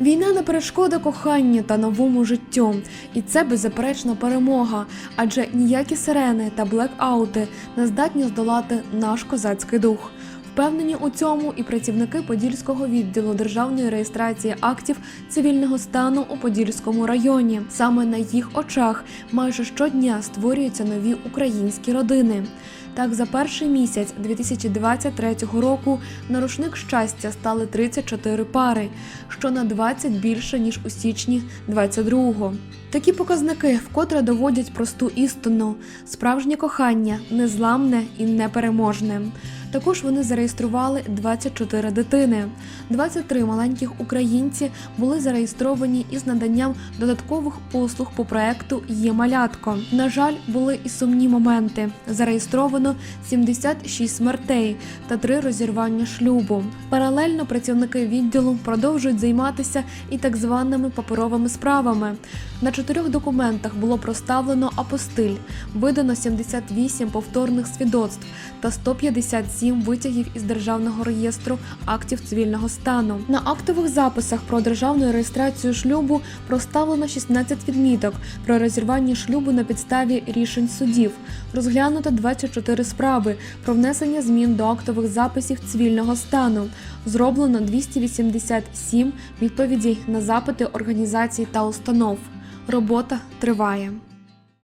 Війна не перешкода коханню та новому життю, і це беззаперечна перемога, адже ніякі сирени та блекаути не здатні здолати наш козацький дух. Впевнені у цьому і працівники Подільського відділу державної реєстрації актів цивільного стану у Подільському районі. Саме на їх очах майже щодня створюються нові українські родини. Так, за перший місяць 2023 року на рушник щастя стали 34 пари, що на 20 більше ніж у січні 22-го. Такі показники вкотре доводять просту істину: справжнє кохання незламне і непереможне. Також вони зареєстрували 24 дитини. 23 маленьких українці були зареєстровані із наданням додаткових послуг по проекту Є малятко. На жаль, були і сумні моменти. Зареєстровано 76 смертей та 3 розірвання шлюбу. Паралельно працівники відділу продовжують займатися і так званими паперовими справами. На чотирьох документах було проставлено апостиль, видано 78 повторних свідоцтв та 157 витягів із державного реєстру актів цивільного стану. На актових записах про державну реєстрацію шлюбу проставлено 16 відміток про розірвання шлюбу на підставі рішень судів. Розглянуто 24 справи про внесення змін до актових записів цивільного стану. Зроблено 287 відповідей на запити організацій та установ. Робота триває.